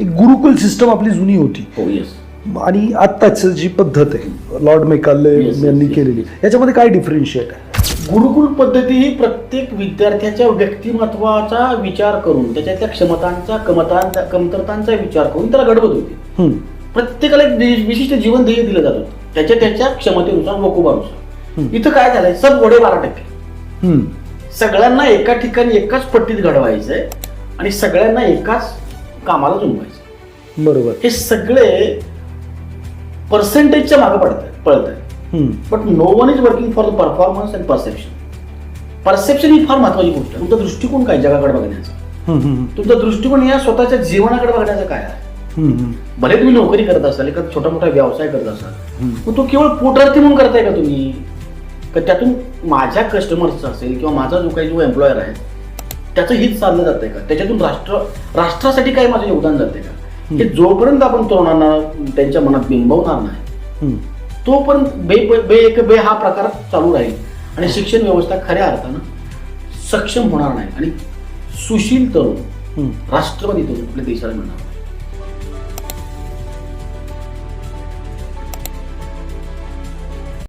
एक गुरुकुल सिस्टम आपली जुनी होती. हो येस आणि आत्ताच जी पद्धत आहे लॉर्ड मेकाले Yes, yes, यांनी yes. केलेली याच्यामध्ये काय डिफरन्शिएट आहे? गुरुकुल पद्धती ही प्रत्येक विद्यार्थ्याच्या व्यक्तिमत्वाचा विचार करून त्याच्यातल्या क्षमतांचा कमतांचा कमतरतांचा विचार करून त्याला घडवत होती. हम्म, प्रत्येकाला एक वि- विशिष्ट जीवन ध्येय दिलं जात. होतं त्याच्या त्याच्या क्षमतेनुसार वकुबानुसार. इथं काय झालंय? सब घोडे बारा टक्के. हम्म, सगळ्यांना एका ठिकाणी एकाच पट्टीत घडवायचंय आणि सगळ्यांना एकाच कामाला जुंपायचं बरोबर. हे सगळे पर्सेंटेजच्या मागे पडत पळत आहे but no one is working for the performance and perception perception ही फार महत्वाची गोष्ट. आहे तुमचा दृष्टिकोन काय जगाकडे बघण्याचा? तुमचा दृष्टिकोन या स्वतःच्या जीवनाकडे बघण्याचा काय आहे? भले तुम्ही नोकरी करत असाल एखादा छोटा मोठा व्यवसाय करत असाल. मग तो केवळ पोटार्थी म्हणून करताय का तुम्ही? का त्यातून माझ्या कस्टमर्सचा असेल किंवा माझा जो काही जो एम्प्लॉयर आहे त्याचं हित साधलं जातंय का? त्याच्यातून राष्ट्र राष्ट्रासाठी काय माझं योगदान जाते का? हे जोपर्यंत आपण तरुणांना त्यांच्या मनात बिंबवणार नाही. तोपर्यंत बे बे एक बे हा प्रकार चालू राहील. आणि शिक्षण व्यवस्था खऱ्या अर्थानं सक्षम होणार नाही. आणि सुशील तरुण. राष्ट्रवादी तरुण आपल्या देशाला मिळणार.